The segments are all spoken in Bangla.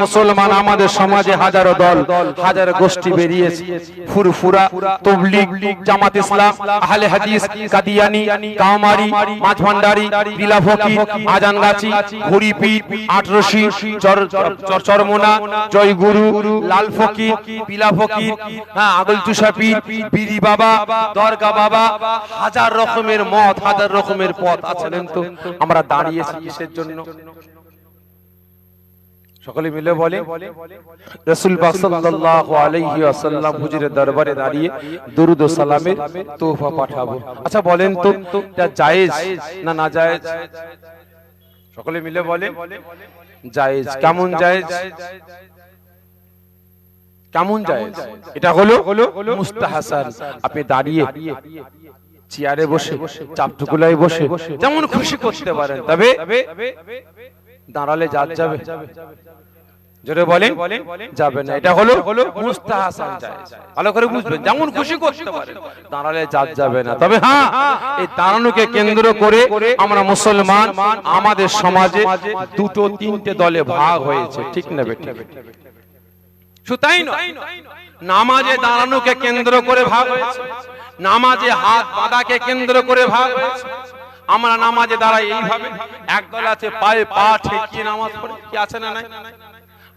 মুসলমান আমাদের সমাজে হাজারো গোষ্ঠী ফুরফুরা চরমোনা, জয়গুরু, লাল ফকির পিলা ফকির হ্যাঁ আগল তুষাপি বিড়ি বাবা, দরগা বাবা, হাজার রকমের মত, হাজার রকমের পথ আছেন তো? আমরা দাঁড়িয়েছি কিসের জন্য? সকলে মিলে বলে, রাসূল সাল্লাল্লাহু আলাইহি ওয়াসাল্লাম হুজুরের দরবারে দাঁড়িয়ে দুরুদ ও সালামের তোহফা পাঠাবো। আচ্ছা বলেন তো, এটা জায়েজ না না জায়েজ? সকলে মিলে বলে, জায়েজ। কেমন জায়েজ? কেমন জায়েজ? এটা হলো মুস্তাহাসান। আপনি দাঁড়িয়ে চেয়ারে বসে, চাপটুকুলায় বসে, যেমন খুশি করতে পারেন। তবে দাঁড়ালে যার যাবে। জোরে বলেন যাবে না। এটা হলো মুস্তাহাসান জায়েজ ভালো করে বুঝবেন যেমন খুশি করতে পারেন। দাঁড়ালে যাবে না। তবে হ্যাঁ এই দাঁড়ানোকে কেন্দ্র করে আমরা মুসলমান আমাদের সমাজে দুটো তিনটে দলে ভাগ হয়েছে। ঠিক না নয় নামাজে দাঁড়ানোকে কেন্দ্র করে ভাগ হয়েছে। নামাজে হাত বাঁধাকে কেন্দ্র করে ভাগ হয়েছে। আমরা নামাজে দাঁড়াই এইভাবে। একদল আছে পায়ে পা ঠেকিয়ে নামাজ পড়ে। কি আছে না নাই?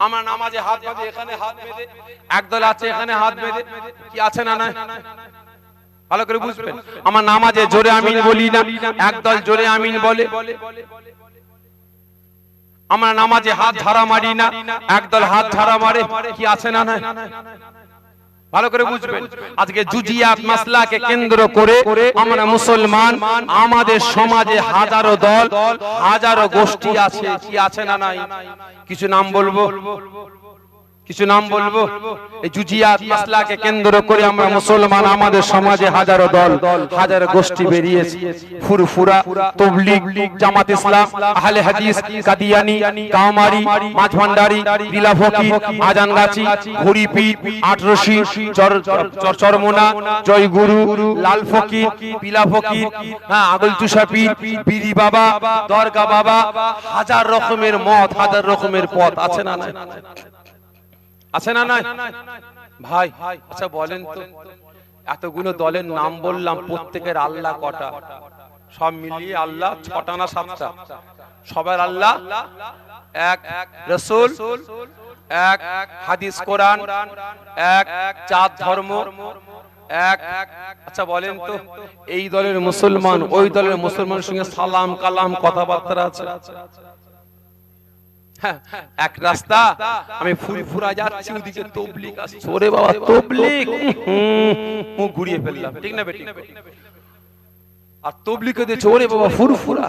আমরা নামাজে হাত বাঁধে, এখানে হাত বেঁধে। একদল আছে, এখানে হাত বেঁধে। কি আছে না নাই? ভালো করে বুঝবেন। আমার নামাজে জোরে আমিন বলি না। একদল জোরে আমিন বলে। আমরা নামাজে হাত ঝাড়া মারি না। একদল হাত ঝাড়া মারে। কি আছে না নাই? ভালো করে বুঝবেন। আজকে জুজিয়াত মাসলাকে কেন্দ্র করে আমরা মুসলমান আমাদের সমাজে হাজারো দল হাজারো গোষ্ঠী আছে কি আছে না নাই? কিছু নাম বলব? কিছু নাম বলব? এই জুজিয়াত মাসলাকে কেন্দ্র করে আমরা মুসলমান আমাদের সমাজে হাজারো দল হাজারো গোষ্ঠী বেরিয়েছে। ফুরফুরা তবলিগ জামাত ইসলাম আহলে হাদিস কাদিয়ানি কামারি মাছ ভান্ডারি লীলা ফকির আজানগাছি ঘুরিপি আটরশি চর চর- চরমোনা জয়গুরু লাল ফকির পিলা ফকির হ্যাঁ আগল তুষাপি বিড়ি বাবা দরগা বাবা হাজার রকমের মত হাজার রকমের পথ আছে না আছে না নাই ভাই আচ্ছা বলেন তো। এতগুলো দলের নাম বললাম, প্রত্যেকের আল্লাহ কটা? সব মিলিয়ে আল্লাহ ছটা না সাতটা? সবার আল্লাহ? এক রসুল, এক হাদিস কোরআন, এক চাঁদ ধর্ম, এক আচ্ছা বলেন তো, এই দলের মুসলমান, ওই দলের মুসলমানের সঙ্গে সালাম কালাম কথাবার্তা আছে? এক রাস্তা আমি ফুরফুরা যাচ্ছি ওদিকে তবলিক আসছে ওরে বাবা তবলিক? মুখ ঘুরিয়ে ফেললাম। ঠিক না বেটি? আর তবলিকে দিয়েছে ওরে বাবা ফুরফুরা।